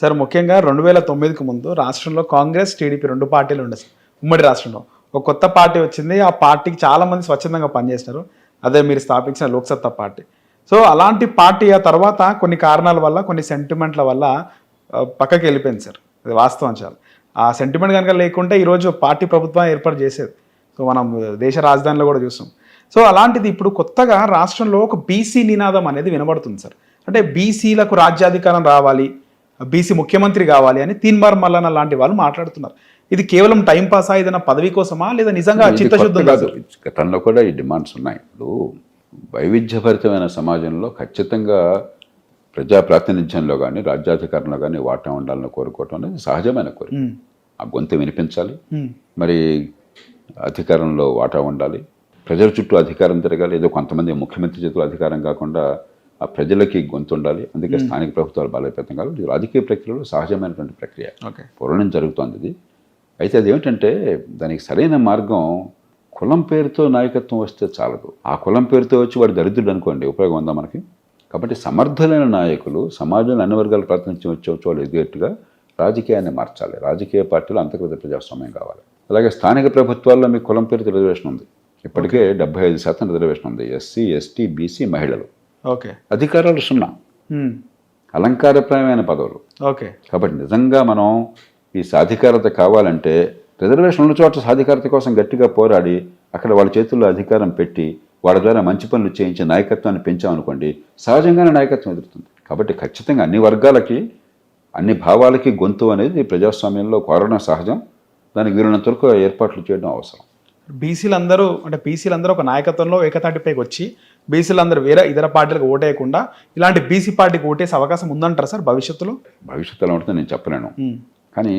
Sir ముఖ్యంగా రెండు వేల తొమ్మిదికి ముందు రాష్ట్రంలో కాంగ్రెస్ టీడీపీ రెండు పార్టీలు ఉండే సార్. ఉమ్మడి రాష్ట్రంలో. ఒక కొత్త పార్టీ వచ్చింది ఆ పార్టీకి చాలామంది స్వచ్ఛందంగా పనిచేసినారు. అదే మీరు స్థాపించిన లోక్సత్తా పార్టీ. సో అలాంటి పార్టీ ఆ తర్వాత కొన్ని కారణాల వల్ల కొన్ని సెంటిమెంట్ల వల్ల పక్కకి వెళ్ళిపోయింది సార్. అది వాస్తవం చాలా. ఆ సెంటిమెంట్ కనుక లేకుంటే ఈరోజు పార్టీ ప్రభుత్వం ఏర్పాటు చేసేది. సో మనం దేశ రాజధానిలో కూడా చూస్తాం. సో అలాంటిది ఇప్పుడు కొత్తగా రాష్ట్రంలో ఒక బీసీ నినాదం అనేది వినబడుతుంది సార్. అంటే బీసీలకు రాజ్యాధికారం రావాలి. బీసీ ముఖ్యమంత్రి కావాలి అని తీన్మార్ మల్లన్న లాంటి వాళ్ళు మాట్లాడుతున్నారు. ఇది కేవలం టైం పాస్ ఏదైనా పదవి కోసమా? లేదా నిజంగా చిత్తశుద్ధం కాదు. గతంలో కూడా ఈ డిమాండ్స్ ఉన్నాయి. ఇప్పుడు వైవిధ్యభరితమైన సమాజంలో ఖచ్చితంగా ప్రజా ప్రాతినిధ్యంలో కానీ రాజ్యాధికారంలో కానీ వాటా ఉండాలని కోరుకోవటం అనేది సహజమైన కోరిక. ఆ గొంతు వినిపించాలి. మరి అధికారంలో వాటా ఉండాలి. ప్రజల చుట్టూ అధికారం తిరగాలి ఏదో కొంతమంది ముఖ్యమంత్రి చేతులు అధికారం కాకుండా ఆ ప్రజలకి గొంతు ఉండాలి అందుకే స్థానిక ప్రభుత్వాలు బలోపేతం కావాలి. రాజకీయ ప్రక్రియలో సహజమైనటువంటి ప్రక్రియ. పూర్వం జరుగుతోంది ఇది. అయితే అది ఏమిటంటే దానికి సరైన మార్గం కులం పేరుతో నాయకత్వం వస్తే చాలదు. ఆ కులం పేరుతో వచ్చి వాడు దరిద్రుడు అనుకోండి ఉపయోగం ఉందా మనకి? కాబట్టి సమర్థులైన నాయకులు సమాజంలో అన్ని వర్గాల ప్రాతినిధ్యం వచ్చే వచ్చే వాళ్ళు ఎదిగేట్టుగా రాజకీయాన్ని మార్చాలి. రాజకీయ పార్టీలు అంతర్గత ప్రజాస్వామ్యం కావాలి. అలాగే స్థానిక ప్రభుత్వాల్లో మీ కులం పేరుతో రిజర్వేషన్ ఉంది. ఇప్పటికే డెబ్బై ఐదు శాతం రిజర్వేషన్ ఉంది. ఎస్సీ ఎస్టీ బీసీ మహిళలు. ఓకే. అధికారాలు సున్నా. అలంకారప్రాయమైన పదవులు. ఓకే. కాబట్టి నిజంగా మనం ఈ సాధికారత కావాలంటే రిజర్వేషన్ ఉన్న చోట సాధికారత కోసం గట్టిగా పోరాడి అక్కడ వాళ్ళ చేతుల్లో అధికారం పెట్టి వాళ్ళ ద్వారా మంచి పనులు చేయించి నాయకత్వాన్ని పెంచామనుకోండి సహజంగానే నాయకత్వం ఎదురుతుంది. కాబట్టి ఖచ్చితంగా అన్ని వర్గాలకి అన్ని భావాలకి గొంతు అనేది ప్రజాస్వామ్యంలో కోరడం సహజం. దానికి వీలున్నంత వరకు ఏర్పాట్లు చేయడం అవసరం. బీసీలందరూ అంటే బీసీలందరూ ఒక నాయకత్వంలో ఏకతాటిపైకి వచ్చి బీసీలందరూ వేరే ఇతర పార్టీలకు ఓటేయకుండా ఇలాంటి బీసీ పార్టీకి ఓటేసే అవకాశం ఉందంటారా సార్ భవిష్యత్తులో? భవిష్యత్తులో ఉంటుందో నేను చెప్పలేను. కానీ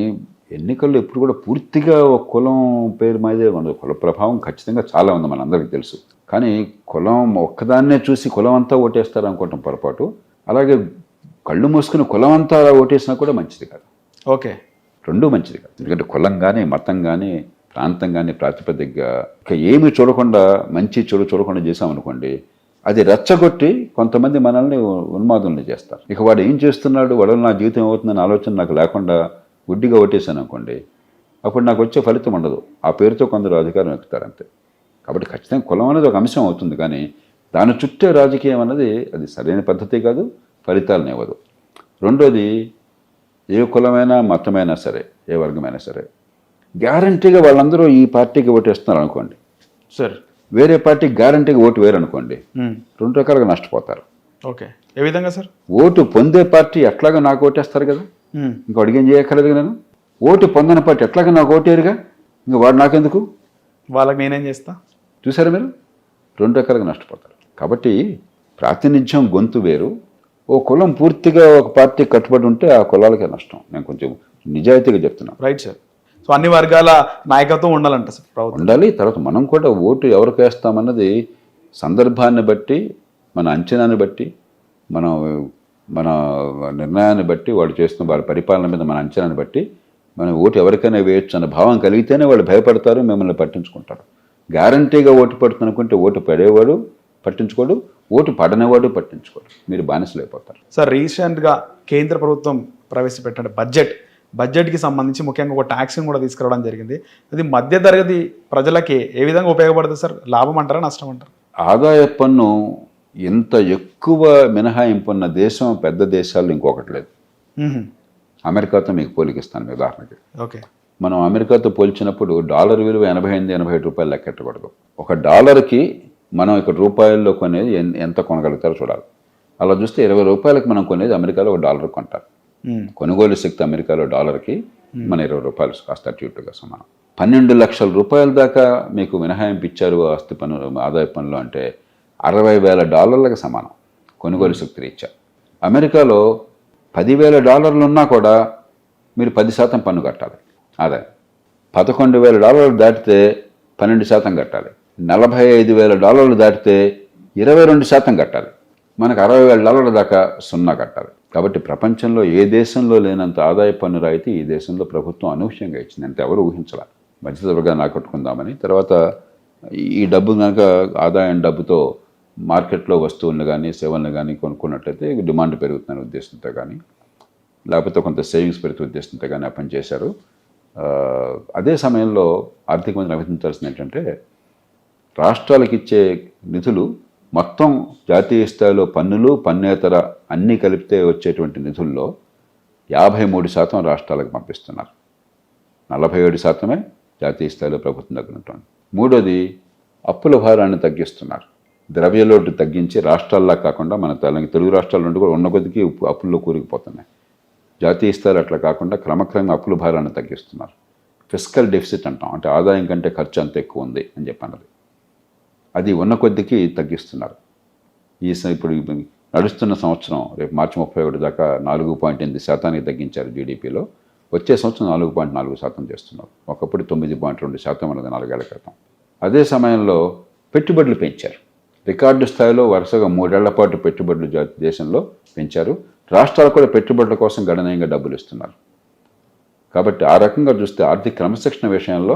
ఎన్నికల్లో ఎప్పుడు కూడా పూర్తిగా ఒక కులం పేరు మీదే ఉండదు. కుల ప్రభావం ఖచ్చితంగా చాలా ఉంది మనందరికీ తెలుసు. కానీ కులం ఒక్కదాన్నే చూసి కులం అంతా ఓటేస్తారు అనుకోవటం పొరపాటు. అలాగే కళ్ళు మూసుకుని కులం అంతా ఓటేసినా కూడా మంచిది కాదు. ఓకే. రెండూ మంచిది కాదు. ఎందుకంటే కులం కానీ మతం కానీ ప్రాంతం కానీ ప్రాతిపదికగా ఇక ఏమి చూడకుండా మంచి చెడు చూడకుండా చేసామనుకోండి అది రెచ్చగొట్టి కొంతమంది మనల్ని ఉన్మాదుల్ని చేస్తారు. ఇక వాడు ఏం చేస్తున్నాడు? వాడు నా జీవితం అవుతుందని ఆలోచన నాకు లేకుండా గుడ్డిగా ఓటేసాను అనుకోండి అప్పుడు నాకు వచ్చే ఫలితం ఉండదు. ఆ పేరుతో కొందరు అధికారం ఎక్కుతారు అంతే. కాబట్టి ఖచ్చితంగా కులం అనేది ఒక అంశం అవుతుంది కానీ దాని చుట్టే రాజకీయం అన్నది అది సరైన పద్ధతి కాదు ఫలితాలను ఇవ్వదు. రెండోది ఏ కులమైనా మతమైనా సరే ఏ వర్గమైనా సరే గ్యారంటీగా వాళ్ళందరూ ఈ పార్టీకి ఓటేస్తున్నారు అనుకోండి. సార్ వేరే పార్టీకి గ్యారంటీగా ఓటు వేరు అనుకోండి ఉమ్, రెండు రకాలుగా నష్టపోతారు. ఓకే. ఏ విధంగా సార్? ఓటు పొందే పార్టీ ఎట్లాగా నాకు ఓటేస్తారు కదా. ఇంకా అడిగేం చేయక్కర్లేదు నేను ఓటు పొందని పార్టీ ఎట్లాగా నాకు ఓటేరుగా. ఇంకా వాడు నాకెందుకు? వాళ్ళకి నేనేం చేస్తా? చూసారా మీరు? రెండు రకాలుగా నష్టపోతారు. కాబట్టి ప్రాతినిధ్యం గొంతు వేరు. ఓ కులం పూర్తిగా ఒక పార్టీ కట్టుబడి ఉంటే ఆ కులాలకే నష్టం. నేను కొంచెం నిజాయితీగా చెప్తున్నాను రైట్ సార్ సో అన్ని వర్గాల నాయకత్వం ఉండాలంట సార్ ప్రభుత్వం. ఉండాలి. తర్వాత మనం కూడా ఓటు ఎవరికి వేస్తామన్నది సందర్భాన్ని బట్టి మన అంచనాన్ని బట్టి మనం మన నిర్ణయాన్ని బట్టి వాళ్ళు చేస్తున్న వాళ్ళ పరిపాలన మీద మన అంచనాన్ని బట్టి మనం ఓటు ఎవరికైనా వేయొచ్చు అన్న భావం కలిగితేనే వాళ్ళు భయపడతారు మిమ్మల్ని పట్టించుకుంటారు. గ్యారంటీగా ఓటు పడుతుంది అనుకుంటే ఓటు పడేవాడు పట్టించుకోడు ఓటు పడనేవాడు పట్టించుకోడు. మీరు బానిసలు అయిపోతారు సార్ రీసెంట్గా కేంద్ర ప్రభుత్వం ప్రవేశపెట్టిన బడ్జెట్ బడ్జెట్కి సంబంధించి ముఖ్యంగా ఒక ట్యాక్స్ని కూడా తీసుకురావడం జరిగింది. అది మధ్యతరగతి ప్రజలకి ఏ విధంగా ఉపయోగపడుతుంది సార్? లాభం అంటారా నష్టం అంటారా? ఆదాయ పన్ను ఇంత ఎక్కువ మినహాయింపు ఉన్న దేశం పెద్ద దేశాల్లో ఇంకొకటి లేదు. అమెరికాతో మీకు పోలికిస్తాను ఉదాహరణకి. ఓకే. మనం అమెరికాతో పోల్చినప్పుడు డాలర్ విలువ ఎనభై ఎనిమిది ఎనభై ఐదు రూపాయలు లెక్కెట్టకూడదు ఒక డాలర్కి మనం ఇక్కడ రూపాయల్లో కొనేది ఎంత కొనగలుగుతారో చూడాలి. అలా చూస్తే ఇరవై రూపాయలకి మనం కొనేది అమెరికాలో ఒక డాలర్ కొంటారు. కొనుగోలు శక్తి అమెరికాలో డాలర్కి మన ఇరవై రూపాయలు ఇటుగా సమానం. పన్నెండు లక్షల రూపాయల దాకా మీకు మినహాయింపు ఇచ్చారు ఆస్తి పన్ను ఆదాయ పన్నులు అంటే అరవై వేల డాలర్లకు సమానం. కొనుగోలు శక్తి రీత్యా అమెరికాలో పదివేల డాలర్లు ఉన్నా కూడా మీరు పది శాతం పన్ను కట్టాలి. ఆదాయం పదకొండు వేల డాలర్లు దాటితే పన్నెండు శాతం కట్టాలి. నలభై ఐదు వేల డాలర్లు దాటితే ఇరవై రెండు శాతం కట్టాలి. మనకు అరవై వేల డాలర్ల దాకా సున్నా కట్టాలి. కాబట్టి ప్రపంచంలో ఏ దేశంలో లేనంత ఆదాయ పన్ను రాయితీ ఈ దేశంలో ప్రభుత్వం అనూహ్యంగా ఇచ్చింది. అంటే ఎవరు ఊహించాల. మధ్యతరగా కట్టుకుందామని తర్వాత ఈ డబ్బు కనుక ఆదాయం డబ్బుతో మార్కెట్లో వస్తువులను కానీ సేవలను కానీ కొనుక్కున్నట్లయితే డిమాండ్ పెరుగుతుందనే ఉద్దేశంతో కానీ లేకపోతే కొంత సేవింగ్స్ పెరుగుతున్న ఉద్దేశంతో కానీ ఆ పని చేశారు. అదే సమయంలో ఆర్థిక మంత్రి అభినందించాల్సింది ఏంటంటే రాష్ట్రాలకు ఇచ్చే నిధులు మొత్తం జాతీయ స్థాయిలో పన్నులు పన్నేతర అన్నీ కలిపితే వచ్చేటువంటి నిధుల్లో యాభై మూడు శాతం రాష్ట్రాలకు పంపిస్తున్నారు. నలభై ఏడు శాతమే జాతీయ స్థాయిలో ప్రభుత్వం దగ్గర ఉంటుంది మూడోది అప్పుల భారాన్ని తగ్గిస్తున్నారు. ద్రవ్యలోటు తగ్గించి రాష్ట్రాల్లా కాకుండా మన తెలంగాణ తెలుగు రాష్ట్రాల నుండి కూడా ఉన్న కొద్దికి అప్పుల్లో కూరుకుపోతున్నాయి. జాతీయ స్థాయిలో అట్లా కాకుండా క్రమక్రమంగా అప్పుల భారాన్ని తగ్గిస్తున్నారు. ఫిజికల్ డెఫిసిట్ అంటాం అంటే ఆదాయం కంటే ఖర్చు అంత ఎక్కువ ఉంది అని చెప్పన్నది. అది ఉన్న కొద్దికి తగ్గిస్తున్నారు. ఈ ఇప్పుడు నడుస్తున్న సంవత్సరం రేపు మార్చి ముప్పై ఒకటి దాకా నాలుగు పాయింట్ ఎనిమిది శాతానికి తగ్గించారు జీడిపిలో. వచ్చే సంవత్సరం నాలుగు పాయింట్ నాలుగు శాతం చేస్తున్నారు. ఒకప్పుడు తొమ్మిది పాయింట్ రెండు శాతం అనేది నాలుగేళ్ళ క్రితం. అదే సమయంలో పెట్టుబడులు పెంచారు. రికార్డు స్థాయిలో వరుసగా మూడేళ్ళ పాటు పెట్టుబడులు దేశంలో పెంచారు. రాష్ట్రాలు కూడా పెట్టుబడుల కోసం గణనీయంగా డబ్బులు ఇస్తున్నారు. కాబట్టి ఆ రకంగా చూస్తే ఆర్థిక క్రమశిక్షణ విషయంలో